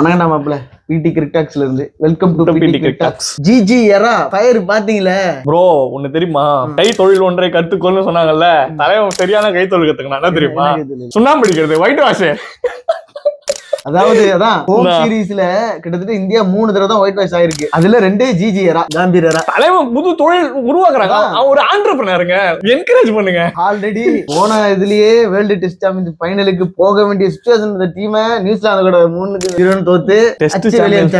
வணக்கம்டா மாப்பிள பிடி கிரிக்டாக்ஸ்ல இருந்து. Welcome to P D crictalks GG era fire பாத்தீங்களே bro ஒண்ணு தெரியுமா? கை தொழில் ஒன்றை கத்துக்கொள்னு சொன்னாங்கல்ல? தலைவன் சரியான கை தொழில் கத்துக்கணும் என்ன தெரியுமா. சுண்ணாம்பு அடிக்கிறது ஒயிட் வாஷ் அதாவது அதான் ஹோம்? சீரிஸ்ல கிட்டத்தட்ட இந்தியா மூணு தடவை தான் ஒயிட் வாஷ் ஆயிருக்கு. அதுல ரெண்டே ஜிஜி எரா காம்பீர் எரா தலைவன் புது தொழில் உருவாக்குறாங்க. அவன் ஒரு ஆண்டர்பிரினருங்க என்கரேஜ் பண்ணுங்க. ஆல்ரெடி போன இதுலயே வேர்ல்டு டெஸ்ட் சாம்பியன்ஸ் ஃபைனலுக்கு போக வேண்டிய சுச்சுவேஷன் இந்த டீமை நியூசிலாந்து கூட மூணுக்கு ஜீரோன்னு தோத்து டெஸ்ட்.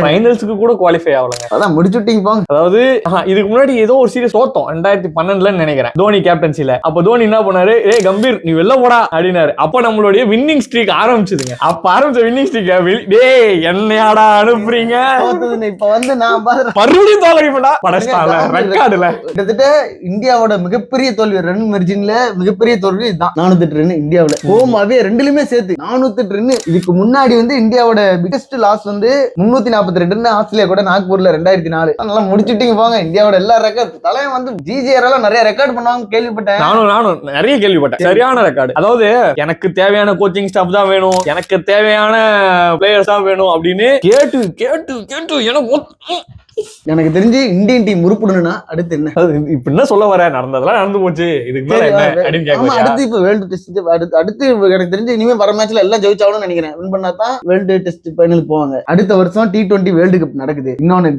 ஃபைனல்ஸ்க்கு கூட குவாலிஃபை ஆகலங்க. அதான் முடிச்சுட்டீங்க போங்க. அதாவது இதுக்கு முன்னாடி ஏதோ ஒரு சீரியஸ் தோத்தோம். ரெண்டாயிரத்தி பன்னெண்டுலன்னு நினைக்கிறேன். தோனி கேப்டன்சில அப்ப தோனி என்ன பண்ணாரு? ஏ கம்பீர் நீ வெளில போடா அப்படின்னாரு. அப்ப நம்மளுடைய வின்னிங் ஸ்ட்ரீக் ஆரம்பிச்சதுங்க. அப்ப ஆரம்பிச்ச வின்னிங் டேய் என்னையாடா அனுப்புறீங்க? இப்ப வந்து நான் பாக்குறேன் மறுபடியும் தோக்கடிப்படா படஸ்டால ரெக்கார்டுல கிட்டத்தட்ட இந்தியாவோட மிகப்பெரிய தோல்வி ரன் மெர்ஜின்ல மிகப்பெரிய தோல்வி இதுதான். நானூத்தி ரன் இந்தியாவுல ஹோம் அவே ரெண்டுலயுமே சேர்த்து நானூத்தி ரன் இதுக்கு முன்னாடி வந்து இந்தியாவோட பிகஸ்ட் லாஸ் வந்து முன்னூத்தி நாற்பத்தி ரெண்டு ஆஸ்திரேலியா கூட நாக்பூர்ல ரெண்டாயிரத்தி நாலு. நல்லா முடிச்சுட்டீங்க போங்க இந்தியாவோட எல்லா ரெக்கார்ட் தலைவன் வந்து ஜிஜிஆர் எல்லாம் நிறைய ரெக்கார்ட் பண்ணுவாங்க கேள்விப்பட்டேன். நானும் நானும் நிறைய கேள்விப்பட்டேன். சரியான ரெக்கார்டு அதாவது எனக்கு தேவையான கோச்சிங் ஸ்டாஃப் தான் வேணும். எனக்கு தேவையான பிளேயர்ஸ் தான் வேணும் அப்படின்னு கேட்டு கேட்டு கேட்டு எனக்கு எனக்கு தெரிஞ்சு இந்தியன் டீம் உருப்பிடணும்னா அடுத்து என்ன? இப்ப என்ன சொல்ல வர நடந்ததெல்லாம் நடந்து போச்சு. இதுக்கு மேல என்ன அப்படின்னு கேட்க அடுத்து இப்ப வேர்ல்டு டெஸ்ட் அடுத்து அடுத்து எனக்கு தெரிஞ்சு இனிமே வர மேட்ச்ல எல்லாம் ஜெயிச்சாகணும்னு நினைக்கிறேன். வின் பண்ணா தான் வேர்ல்டு டெஸ்ட் ஃபைனலுக்கு போவாங்க. அடுத்த வருஷம் டி டுவெண்ட்டி வேர்ல்டு கப் நடக்குது. இன்னொன்னு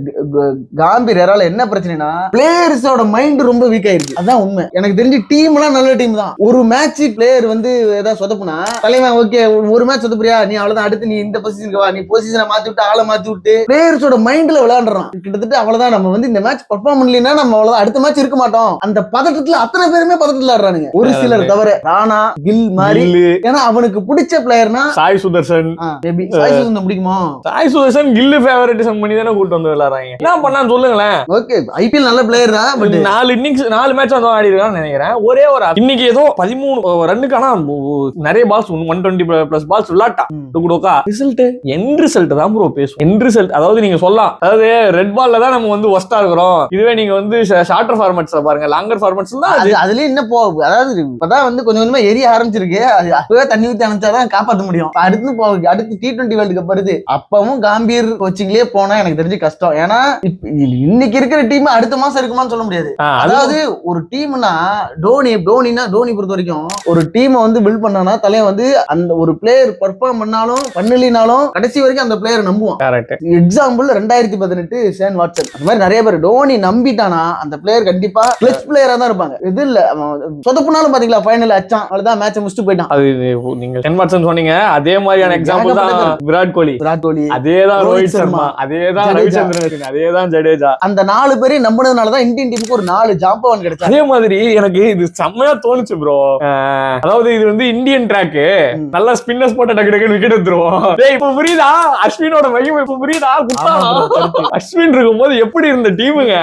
காம்பீர் எரால என்ன பிரச்சனைனா பிளேயர்ஸோட மைண்ட் ரொம்ப வீக் ஆயிருக்கு அதான் உண்மை. எனக்கு தெரிஞ்சு டீம் எல்லாம் நல்ல டீம் தான். ஒரு மேட்ச் பிளேயர் வந்து ஏதாவது சொதப்புனா தலைவன் ஓகே ஒரு மேட்ச் சொதப்புறியா? நீ அவ்வளவுதான். அடுத்து நீ இந்த பொசிஷனுக்கு வா. நீ பொசிஷனை மாத்தி விட்டு ஆளை மாத்தி விட்டு பிளேயர்ஸோட மைண்ட்ல விளையாடுறான் கிட்டத்தட்ட அவ்வளவுதான். நம்ம வந்து இந்த மேட்ச் பர்ஃபார்ம் பண்ணலைன்னா நம்ம அவ்வளவுதான். அடுத்த மேட்ச் இருக்க மாட்டோம். அந்த பதட்டத்துல அத்தனை பேருமே பதட்டத்துல ஆடுறானுங்க. ஒரு சிலர் தவிர ராணா கில் மாதிரி ஏன்னா அவனுக்கு பிடிச்ச பிளேயர்னா சாய் சுதர்சன். மேபி சாய் சுதந்தம் பிடிக்குமோ? சாய் சுதர்சன் கில்லு ஃபேவரட்டிசம் பண்ணி தானே கூட்டு வந்து விளையாடுறாங்க. என்ன பண்ணான்னு சொல்லுங்களேன். ஓகே ஐபிஎல் நல்ல பிளேயர் தான் பட் நாலு இன்னிங்ஸ் நாலு மேட்ச் வந்து ஆடி இருக்கான்னு நினைக்கிறேன். ஒரே ஒரு இன்னைக்கு ஏதோ பதிமூணு ரன்னுக்கு ஆனா நிறைய balls one twenty plus balls விளாட்டா result என் ரிசல்ட் தான் ப்ரோ பேசும் என் ரிசல்ட் அதாவது நீங்க சொல்லலாம். அதாவது ரெட் பால்ல தான் நம்ம வந்து ஒஸ்டா இருக்கிறோம். இதுவே நீங்க வந்து ஷார்ட்டர் ஃபார்மேட்ஸ்ல பாருங்க. லாங்கர் ஃபார்மேட்ஸ் தான் அது அதுலயும் என்ன போ அதாவது இப்பதான் வந்து கொஞ்சம் கொஞ்சமா எரிய ஆரம்பிச்சிருக்கு. அது அப்பவே தண்ணி ஊத்தி அனுப்பிச்சாதான் காப்பாத்த முடியும். அடுத்து போ அடுத்து டி டுவெண்ட்டி வேர்ல்டு கப் வருது. அப்பவும் காம்பீர் கோச்சிங்லயே போனா எனக்கு தெரிஞ்சு கஷ்டம். ஏன்னா இன்னைக்கு இருக்கிற டீம் அடுத்த மாசம் இருக்குமான்னு சொல்ல முடியாது. அது அதாவது ஒரு டீம்னா டோனி டோனினா டோனி பொறுத்த வரைக்கும் ஒரு டீமை வந்து பில்ட் பண்ணானா தலைவன் வந்து அந்த ஒரு பிளேயர் பெர்ஃபார்ம் பண்ணாலும் பண்ணலினாலும் கடைசி வரைக்கும் அந்த பிளேயர் நம்புவான். எக்ஸாம்பிள் ரெண்டாயிரத்தி பதினெட்டு சேன் வாட்சன் அந்த மாதிரி நிறைய பேர் டோனி நம்பிட்டானா அந்த பிளேயர் கண்டிப்பா கிளச் பிளேயரா தான் இருப்பாங்க. இது இல்ல. சொதப்புனாலும் பாத்தீங்களா ஃபைனல் அச்சான். அவ்வளவுதான் மேட்ச் முடிச்சுட்டு போயிட்டான். அது நீங்க டென் வாட்சன் சொன்னீங்க அதே மாதிரியான எக்ஸாம்பிள் தான் விராட் கோலி. விராட் கோலி. அதேதான் ரோஹித் ரோஹித் சர்மா. ஜடேஜா. ரவிச்சந்திரன். அஸ்வின், அதேதான் ஜடேஜா. அந்த நாலு பேரையும் நம்பினதுனாலதான் இந்தியன் டீமுக்கு ஒரு நாலு ஜாம்பவன் கிடைச்சாங்க அதே மாதிரி எனக்கு இது செம்மையா தோணுச்சு ப்ரோ அதாவது இது வந்து இந்தியன் ட்ராக். நல்லா ஸ்பின்னர்ஸ் போட்ட டக்கு டக்குன்னு விக்கெட் எடுத்துருவோம். இப்ப புரியுதா? அஸ்வினோட மகிமை இப்ப புரியுதா? correct. அஸ்வின் இருக்கும்போது எப்படி இருந்த டீமுங்க?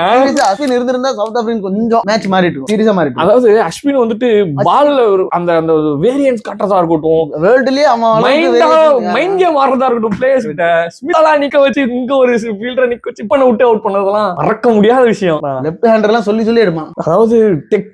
அஸ்வின் இருந்திருந்தா சவுத் ஆப்பிரிக்கா கொஞ்சம் மேட்ச் மாறிட்டு இருக்கும். சீரியஸா மாறிட்டு அதாவது அஸ்வின் வந்துட்டு பால்ல அந்த அந்த வேரியன்ஸ் காட்டுறதா இருக்கட்டும். வேர்ல்டுலயே அவன் மைண்ட் கேம் ஆடுறதா இருக்கட்டும் பிளேயர்ஸ் கிட்ட. ஸ்மிதாலாம் நிக்க வச்சு இங்க ஒரு ஃபீல்டரை நிக்க வச்சு பண்ண விட்டு அவுட் பண்ணதெல்லாம் மறக்க முடியாத விஷயம். லெஃப்ட் ஹேண்டர் எல்லாம் சொல்லி சொல்லி எடுப்பான். அதாவது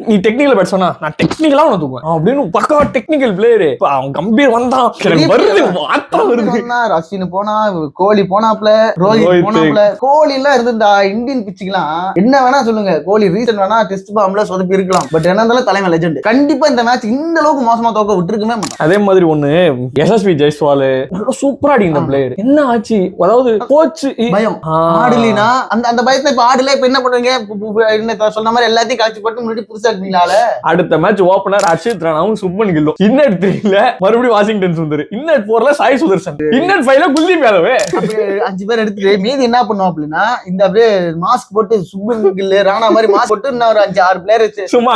நீ டெக்னிக்கல் பேட் சொன்னா நான் டெக்னிக்கலா உன தூக்குவேன். அப்படின்னு பக்கா டெக்னிக்கல் பிளேயர் அவன் கம்பீர் வந்தான். வருது மாத்திரம் வருது. அஸ்வின் போனா கோலி போனாப்ல ரோஹித். போனாப்ல கோலி எல்லாம் இருந்திருந்தா இந்தியன் பிச்சுக்கலாம் என்ன வேணா சொல்லுங்க. கோலி ரீசன் வேணா டெஸ்ட் பாம்ல சொதப்பி இருக்கலாம். பட் என்ன இருந்தாலும் தலைமை லெஜெண்ட் கண்டிப்பா இந்த மேட்ச் இந்த அளவுக்கு மோசமா தோக்க விட்டுருக்கவே மாட்டான் அதே மாதிரி ஒண்ணு எஸ்எஸ்பி ஜெய்ஸ்வால் சூப்பரா அடிங்க ஆமா. பிளேயர் என்ன ஆச்சு? அதாவது கோச் பயம். ஆடலினா அந்த அந்த பயத்துல இப்ப ஆடல இப்ப என்ன பண்ணுவீங்க? என்ன சொன்ன மாதிரி எல்லாத்தையும் கழிச்சு போட்டு முன்னாடி புதுசா இருக்கீங்களா அடுத்த மேட்ச் ஓபனர் அர்ஷித் ராணாவும் சுப்மன் கில்லும் இன்னட் த்ரீல மறுபடியும் வாஷிங்டன் சுந்தர். இன்னட் போர்ல சாய் சுதர்சன். இன்னட் ஃபைவ்ல குல்தீப் யாதவ் அஞ்சு பேர் எடுத்துட்டு மீதி என்ன பண்ணுவோம் அப்படின்னா இந்த அப்படியே மாஸ்க் போட்டு சுப்பன் கில்லு ராணா மாதிரி மாஸ்க் போட்டு இன்னும் ஒரு அஞ்சு ஆறு பிளேயர் சும்மா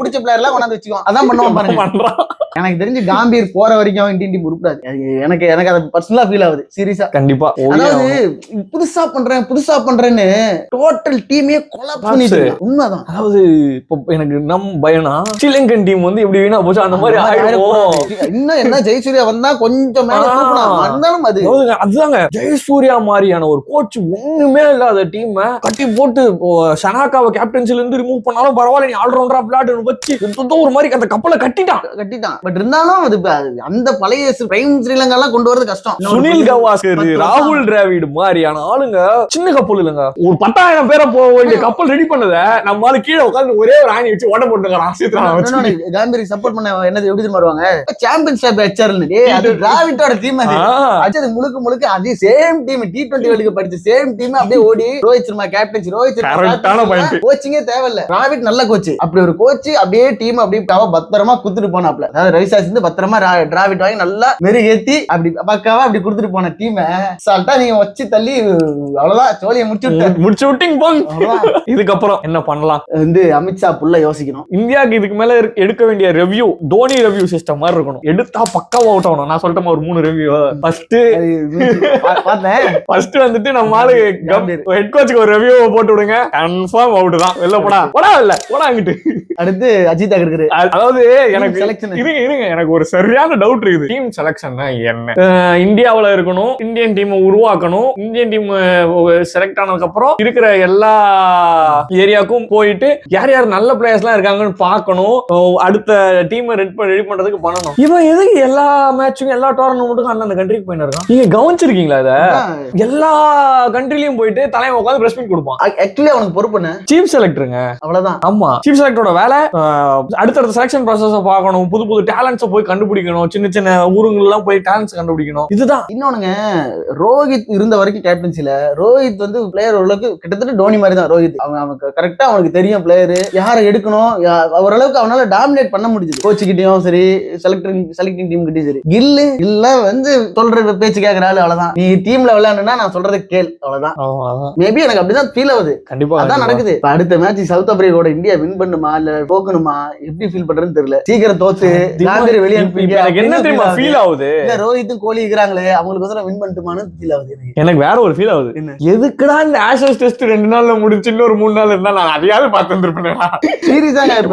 பிடிச்ச பிளேயர் எல்லாம் கொண்டாந்து வச்சுக்கோ அதான் பண்ணுவோம் பாருங்க. எனக்கு தெரிஞ்சு காம்பீர் போற வரைக்கும் இந்தியன் டீம் உருப்படாது. எனக்கு எனக்கு அது பர்சனலா ஃபீல் ஆகுது சீரியஸா கண்டிப்பா அதாவது புதுசா பண்றேன் புதுசா பண்றேன்னு டோட்டல் டீமே கொலாப் பண்ணிட்டு. உண்மைதான். அதாவது இப்போ எனக்கு நம் பயனா ஸ்ரீலங்கன் டீம் வந்து எப்படி வீணா போச்சு அந்த மாதிரி ஆயிடும்? இன்னும் என்ன ஜெயசூர்யா வந்தா கொஞ்சம் மேல இருந்தாலும் அது. அதுதாங்க ஜெயசூர்யா மாதிரியான ஒரு கோச் ஒண்ணுமே இல்லாத டீம் கட்டி போட்டு இப்போ ஷனாக்காவை கேப்டன்சில இருந்து ரிமூவ் பண்ணாலும் பரவாயில்ல நீ ஆல்ரவுண்டரா விளையாடு வச்சு ஒரு மாதிரி அந்த கப்பலை கட்டிட்டான். கட்டிட்டான். பட் இருந்தாலும் அது அந்த பழைய பிரைம் ஸ்ரீலங்கா எல்லாம் கொண்டு வரது கஷ்டம். சுனில் கவாஸ்கர். ராகுல் டிராவிட் மாதிரியான ஆளுங்க சின்ன கப்பல் இல்லைங்க. ஒரு பத்தாயிரம் பேரை போக வேண்டிய கப்பல் ரெடி பண்ணத நம்ம ஆளு கீழே உட்காந்து ஒரே ஒரு ஆணி வச்சு போட்டுக்கிறான் சீத்ரா வச்சு. காம்பரி சப்போர்ட் பண்ண என்னது எப்படி வருவாங்க? சாம்பியன்ஷிப் ஹெச்ஆர்னு அது டிராவிட்டோட டீம் அது. அது முழுக்க முழுக்க அதே same team T twenty world படிச்ச சேம் டீம் அப்படியே ODI Rohit Sharma captaincy Rohit point. கோச்சிங்கே தேவையில்ல. டிராவிட் நல்ல கோச் அப்படி ஒரு கோச் அப்படியே டீம் அப்படியே பத்திரமா குடுத்துட்டு போனாப்ல. அதாவது ரவிசாஸ் வந்து பத்திரமா டிராவிட் வாங்கி நல்லா மெருகேத்தி அப்படி பக்காவா அப்படி குடுத்துட்டு போன டீமை சால்ட்டா நீங்க வச்சு தள்ளி அவ்வளவுதான் சோழியை முடிச்சு விட்ட. முடிச்சு விட்டீங்க போங்க. இதுக்கப்புறம் என்ன பண்ணலாம்? வந்து அமித்ஷா புள்ள யோசிக்கணும். இந்தியாவுக்கு இதுக்கு மேல எடுக்க வேண்டிய ரெவ்யூ தோனி ரெவ்யூ சிஸ்டம் மாதிரி இருக்கணும். எடுத்தா பக்காவா அவுட் ஆகணும். நான் சொல்லிட்டேன் ஒரு மூணு ரெவ்யூ ஃபர்ஸ்ட் பார்த்தேன் ஃபர்ஸ்ட் வந்துட்டு நம்ம ஆளு. ஹெட் கோச்சுக்கு ஒரு ரெவ்யூ போட்டு விடுங்க. கன்ஃபார்ம் அவுட் தான். வெளில போடா. போடா இல்ல போடா அங்கிட்டு அடுத்து அஜித் அகர்கர் அதாவது எனக்கு selection. இருங்க இருங்க எனக்கு ஒரு சரியான டவுட் இருக்குது. டீம் செலக்ஷன் என்ன? இந்தியாவுல இருக்கணும் இந்தியன் டீம் உருவாக்கணும் இந்தியன் டீம் செலக்ட் ஆனதுக்கு அப்புறம் இருக்கிற எல்லா ஏரியாக்கும் போயிட்டு யார் யார் நல்ல பிளேயர்ஸ் எல்லாம் இருக்காங்கன்னு பார்க்கணும். அடுத்த டீம் ரெடி ரெடி பண்றதுக்கு பண்ணணும். இவன் எதுக்கு எல்லா மேட்சுக்கும் எல்லா டோர்னமெண்ட்டுக்கும் அந்தந்த கண்ட்ரிக்கு போயின்னு இருக்கான்? நீங்க கவனிச்சிருக்கீங்களா இத? எல்லா கண்ட்ரிலயும் போயிட்டு தலைவன் உட்காந்து பிரஸ் மீட் கொடுப்பான். ஆக்சுவலி அவனுக்கு பொறுப்புன்னு சீஃப் செலக்டருங்க அவ்வளவுதான். ஆமா. சீஃப் செலக்டரோட வேலை அடுத்தடுத்த செலக்ஷன் ப்ராசஸ பார்க்கணும் புது புது டேலண்ட்ஸை போய் கண்டுபிடிக்கணும். சின்ன சின்ன ஊருங்கள்லாம் போய் டேலண்ட்ஸ் கண்டுபிடிக்கணும். இதுதான். இன்னொன்னுங்க ரோஹித் இருந்த வரைக்கும் கேப்டன்சில ரோஹித் வந்து பிளேயர் ஓரளவுக்கு கிட்டத்தட்ட டோனி மாதிரி தான் ரோஹித். அவன் அவனுக்கு கரெக்டா அவனுக்கு தெரியும் பிளேயர் யாரை எடுக்கணும்? ஓரளவுக்கு அவனால டாமினேட் பண்ண முடிஞ்சது. கோச் கிட்டயும் சரி செலக்டிங் செலக்டிங் டீம் கிட்டயும் சரி. கில்லு இல்ல வந்து சொல்ற பேச்சு கேட்கற ஆளு அவ்வளவுதான். நீ டீம்ல விளையாடுனா நான் சொல்றதை கேள். அவ்வளவுதான். மேபி எனக்கு அப்படிதான் ஃபீல் ஆகுது. கண்டிப்பா அதான். நடக்குது. அடுத்த மேட்ச் சவுத் ஆப்பிரிக்காவோட இந்தியா வின் பண்ணுமா? இல்ல தோக்கணுமா எப்படி ஃபீல் பண்றதுன்னு தெரியல. சீக்கிரம் தோத்து காந்திரி வெளியே என்ன தெரியுமா ஃபீல் ஆகுது? ரோஹித்தும் கோலி இருக்கிறாங்களே அவங்களுக்கு வின் பண்ணிட்டுமான்னு ஃபீல் ஆகுது எனக்கு. வேற ஒரு ஃபீல் ஆகுது? எதுக்குடா இந்த ஆஷஸ் டெஸ்ட் ரெண்டு நாள்ல முடிச்சு இன்னொரு மூணு நாள் இருந்தா நான் அதையாவது பார்த்து வந்திருப்பேன்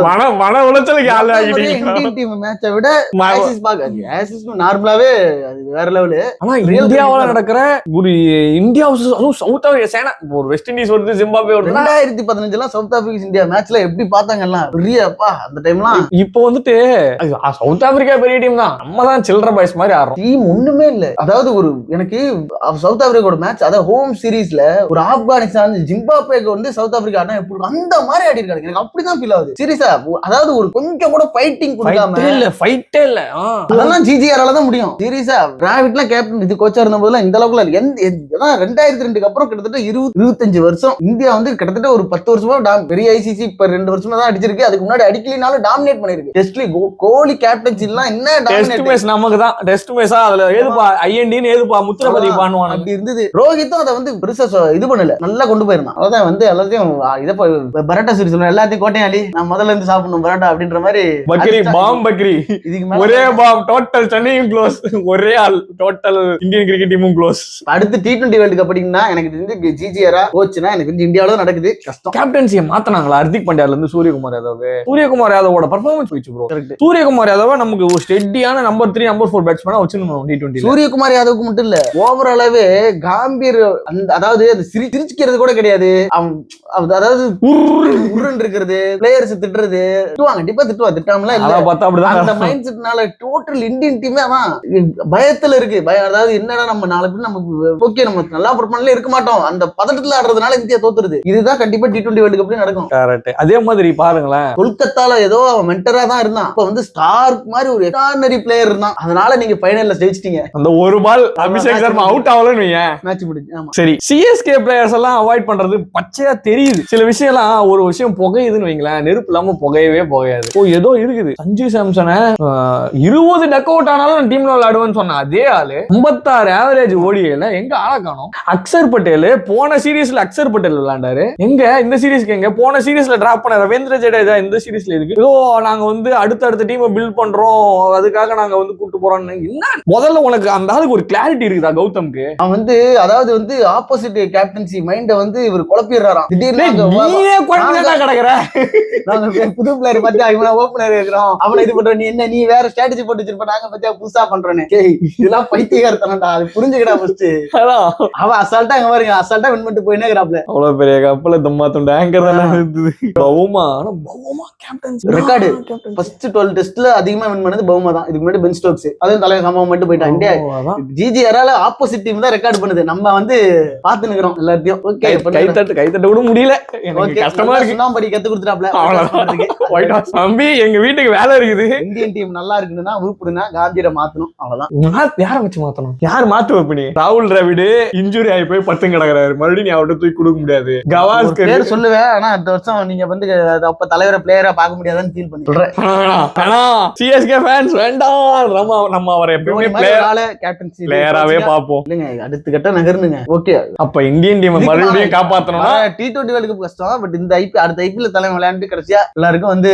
மன மன உளைச்சலுக்கு ஆள் ஆகிட்டீங்க. இந்தியன் டீம் மேட்சை விட ஆசிஸ் பாக்க ஆசிஸ் நார்மலாவே அது வேற லெவலு ஆனா இந்தியாவுல நடக்கிற ஒரு இந்தியா அதுவும் சவுத் ஆப்பிரிக்கா சேனா ஒரு வெஸ்ட் இண்டீஸ் வருது ஜிம்பாப்வே வருதுன்னா ரெண்டாயிரத்தி பதினஞ்சுலாம் சவுத் ஆப்பிரிக்கா இந்தியா மேட்ச்ல எப்படி பார்த்தாங்க எல்லாம் பெரிய அப்பா அந்த டைம்லாம் இப்போ வந்துட்டு சவுத் ஆப்பிரிக்கா பெரிய டீம் தான். நம்ம தான் சில்லற பாய்ஸ் மாதிரி ஆடுறோம். டீம் ஒண்ணுமே இல்ல. அதாவது ஒரு எனக்கு சவுத் ஆப்பிரிக்காவோட மேட்ச் அதாவது ஹோம் சீரிஸ்ல ஒரு ஆப்கானிஸ்தான் ஜிம்பாப்வேக்கு வந்து சவுத் ஆப்பிரிக்கா ஆனா எப்படி இருக்கும்? அந்த மாதிரி ஆடி இருக்காங்க எனக்கு அப்படிதான் ஃபீல் ஆகுது. சீரியஸா அதாவது ஒரு கொஞ்சம் கூட ஃபைட்டிங் கொடுக்காம இல்ல ஃபைட்டே இல்ல. அதெல்லாம் ஜிஜிஆரால தான் முடியும். சீரியஸா டிராவிட்லாம் கேப்டன் இது கோச்சா இருந்த போதெல்லாம் இந்த அளவுக்கு. எந்த ரெண்டாயிரத்தி ரெண்டுக்கு அப்புறம் கிட்டத்தட்ட இருபது இருபத்தஞ்சு வருஷம் இந்தியா வந்து கிட்டத்தட்ட ஒரு பத்து வருஷமா பெரிய ஐசிசி இப்ப ரெண்டு வருஷமா தான் அடிச்சிருக்கு. அதுக்கு முன்னாடி அடிக்கலினாலும் டாமினேட் பண்ணிருக்கு டெஸ்ட்லி கோலி கேப்டன்சி எல்லாம் என்ன டெஸ்ட் மேட்ச் நமக்கு தான் டெஸ்ட் மேட்சா அதுல ஏதுப்பா? ஐஎன்டின்னு ஏதுப்பா? முத்திரபதி பண்ணுவானுங்க அப்படி இருந்தது. ரோஹித்தும் அதை வந்து பெருசா இது பண்ணல. நல்லா கொண்டு போயிருந்தான். அதான் வந்து எல்லாத்தையும் இதை பரோட்டா சரி சொல்ல எல்லாத்தையும் கோட்டையாளி நான் முதல்ல இருந்து சாப்பிடணும் பரோட்டா அப்படின்ற மாதிரி பக்ரி பாம் பக்ரி ஒரே பாம் டோட்டல் சென்னையும் க்ளோஸ் ஒரே ஆள் டோட்டல் இந்தியன் கிரிக்கெட் டீமும் க்ளோஸ் அடுத்து டி டுவெண்டி வேர்ல்டு கப் அப்படின்னா எனக்கு தெரிஞ்சு ஜிஜிஆரா கோச்சுனா எனக்கு தெரிஞ்சு இந்தியாவில நடக்குது. கஷ்டம். கேப்டன்சியை மாத்தினாங்களா? ஹர்திக் பாண்டியால இருந்து சூரியகுமார் யாதவ் சூரியகுமார் யாதவோட பர்ஃபார்மன்ஸ் போயிடுச்சு ப்ரோ சூரியகுமார் யாதவ நமக்கு ஸ்டெடியான நம்பர் த்ரீ நம்பர் ஃபோர் பேட்ஸ்மேனா வச்சிருந்தோம் டி டுவெண்ட்டி சூரியகுமார் யாதவுக்கு மட்டும் இல்ல ஓவராலாவே காம்பீர் அந்த அதாவது அந்த சிரி சிரிச்சுக்கிறது கூட கிடையாது. அதாவது உருன்னு இருக்கிறது பிளேயர்ஸ் திட்டுறது திட்டுவாங்க கண்டிப்பா திட்டுவாங்க திட்டாமலாம் இல்ல. பார்த்தா அந்த அப்படிதான் மைண்ட் செட்னால டோட்டல் இந்தியன் டீமே அதான் பயத்துல இருக்கு. பயம் அதாவது என்னடா நம்ம நாலு பேர் நம்ம ஓகே நம்ம நல்லா பர்ஃபார்மன்ஸ்ல இருக்க மாட்டோம். அந்த பதட்டத்துல ஆடுறதுனால இந்தியா தோத்துருது. இதுதான் கண்டிப்பா டி டுவெண்டி வேர்ல்டு கப்லயும் நடக்கும். கரெக்ட் அதே மாதிரி பாருங்களேன். கொல்கத்தால ஏதோ மென்டரா தான் இருந்தான். இப்ப வந்து ஸ்டார் மாதிரி ஒரு எக்ஸ்ட்ரானரி பிளேயர் இருந்தான் அதனால நீங்க ஃபைனல்ல ஜெயிச்சிட்டீங்க. அந்த ஒரு பால் அபிஷேக் சர்மா அவுட் ஆகலன்னு வையேன் மேட்ச் முடிஞ்சு ஆமா. சரி சிஎஸ்கே பிளேயர்ஸ் எல்லாம் அவாய்ட் பண்றது பச்சையா தெரியுது. சில விஷயம்லாம் ஒரு விஷயம் புகையுதுன்னு வைங்களேன். நெருப்பு இல்லாம புகையவே புகையாது. ஓ ஏதோ இருக்குது. சஞ்சு சாம்சனை இருபது டக் அவுட் ஆனாலும் டீம்ல விளையாடுவேன்னு சொன்ன அதே ஆளு 56 ஆவரேஜ் ஓடியல எங்க ஆளை காணோம்? அக்சர் பட்டேல் போன சீரீஸ்ல அக்சர் பட்டேல் விளையாண்டாரு. எங்க? இந்த சீரீஸ்க்கு எங்க? போன சீரீஸ்ல டிராப் பண்ண ரவீந்திர ஜடேஜா இந்த சீரீஸ்ல இருக்கு. ஏதோ நாங்க வந்து அடுத்தடுத்த டீமை பில்ட் பண்றோம் அதுக்காக நாங்க வந்து கூட்டு போறோம்னு என்ன முதல்ல உனக்கு அந்த ஆளுக்கு ஒரு கிளாரிட்டி இருக்குதா கௌதம்க்கு? அவன் வந்து அதாவது வந்து ஆப்போசிட் கேப்டன்சி மைண்ட வந்து இவர் குழப்பிடுறாராம் திடீர்னு நீயே குழந்தையா கிடக்குற. நாங்க புது பிளேயர் பத்தியா இவன ஓப்பனர் இருக்கிறோம். அவனை இது பண்ற நீ என்ன நீ வேற ஸ்ட்ராட்டஜி போட்டு வச்சிருப்ப நாங்க பத்தியா புதுசா பண்றோன்னு. இதெல்லாம் பைத்தியகாரத்தனடா அது புரிஞ்சுக்கடா ஃபர்ஸ்ட் அவன் அசால்ட்டா அங்க பாருங்க. அசால்ட்டா வின் பண்ணிட்டு போயினே இருக்கிறாப்ல அவ்வளவு பெரிய கப்பல தம்மா துண்டு ஆங்கர் தானே இருந்தது. பவுமா ஆனா Bavuma captain Record. First twelve டெஸ்ட்ல அதிகமா வின் பண்ணது பவுமா தான். இதுக்கு முன்னாடி பென் ஸ்டோக்ஸ். அதுவும் தலைவர் சம்பவம் மட்டும் போயிட்டான். இந்தியா ஓ, அதான். ஜிஜிஆரால ஆப்போசிட் டீம் தான் ரெக்கார்ட் பண்ணுது. நம்ம வந்து பாத்து நிக்கிறோம் எல்லாத்தையும். ஓகே கை- கைத்தட்டு கைத்தட்ட கூட முடியல. கஷ்டமா இருக்கு. சுண்ணாம்படி கத்து கொடுத்துட்டாப்ல. தம்பி எங்க வீட்டுக்கு வேலை இருக்குது. இந்தியன் டீம் நல்லா இருக்குன்னா உருப்பிடுனா காந்தியரை மாத்தணும். அவ்வளவுதான். யார வச்சு மாத்தணும்? யார் மாத்து வைப்ப ராகுல் டிராவிடு இன்ஜுரி ஆகி போய் பத்து கிடக்குறாரு. மறுபடியும் நீ அவர்கிட்ட தூக்கி கொடுக்க முடியாது. கவாஸ்கர் பேர் சொல்லுவேன். ஆனா அடுத்த வருஷம் நீங்க வந்து அப்ப தலைவரை பிளேயரா பார்க்க முடியாதுன்னு ஃபீல் பண்ணி சொல்றேன். சிஎஸ்கே ஃபேன்ஸ் வேண்டாம். நம்ம நம்ம அவரை பிளேயர் கேப்டன்சி பிளேயராவே பார்ப்போம். இல்லைங்க அடுத்த கட்ட நகர்னுங்க. ஓகே. அப்ப இந்தியன் டீம் மறுபடியும் காப்பாத்தணும்னா டி டுவெண்டி வேர்ல்டு கப் கஷ்டம் பட் இந்த ஐபி அடுத்த ஐபிஎல் தலைமை விளையாண்டு கடைசியா எல்லாருக்கும் வந்து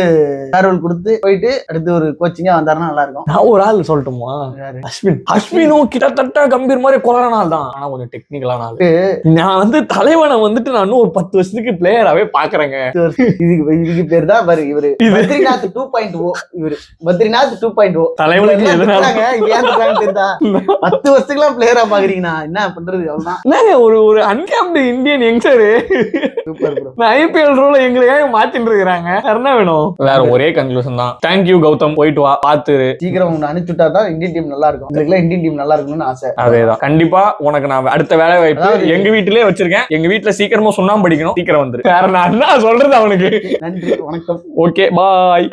ஃபேர்வெல் கொடுத்து போயிட்டு அடுத்து ஒரு கோச்சிங்கா வந்தாருன்னா நல்லா இருக்கும் நான் ஒரு ஆள் சொல்லட்டுமா? அஸ்வின். அஸ்வினும் கிட்டத்தட்ட கம்பீர் மாதிரி கொலரான ஆள் தான். ஆனா கொஞ்சம் டெக்னிக்கலான ஆள். நான் வந்து தலைவனை வந்துட்டு நான் ஒரு பத்து வருஷத்துக்கு பிளேயராவே பாக்குறேங்க இதுக்கு இதுக்கு பேர் தான் பாரு இவரு. பத்ரிநாத் டூ பாயிண்ட் ஓ இவரு. Badrinath two point O. தலைவனுக்கு எதனால பத்து வருஷத்துக்குலாம் பிளேயரா பாக்குறீங்கன்னா என்ன பண்றது? அவ்வளவுதான். ஒரு ஒரு uncapped Indian youngster super bro IPL ரூல எங்களுக்காக மாத்திட்டு இருக்காங்க என்ன வேணும்? வேற ஒரே கன்க்ளூஷன் தான். Thank you Gautham. போயிட்டு வா பாத்து சீக்கிரம் உங்களை அனுப்பிச்சுட்டா தான் இந்தியன் டீம் நல்லா இருக்கும். எங்களுக்குலாம் இந்தியன் டீம் நல்லா இருக்கணும்னு ஆசை. அதேதான். கண்டிப்பா உனக்கு நான் அடுத்த வேலை வாய்ப்பு எங்க வீட்டிலேயே வச்சிருக்கேன். எங்க வீட்டுல சீக்கிரமா சுண்ணாம்பு படிக்கணும் சீக்கிரம் வந்துரு. வேற நான் என்ன சொல்றது அவனுக்கு? நன்றி வணக்கம். Okay bye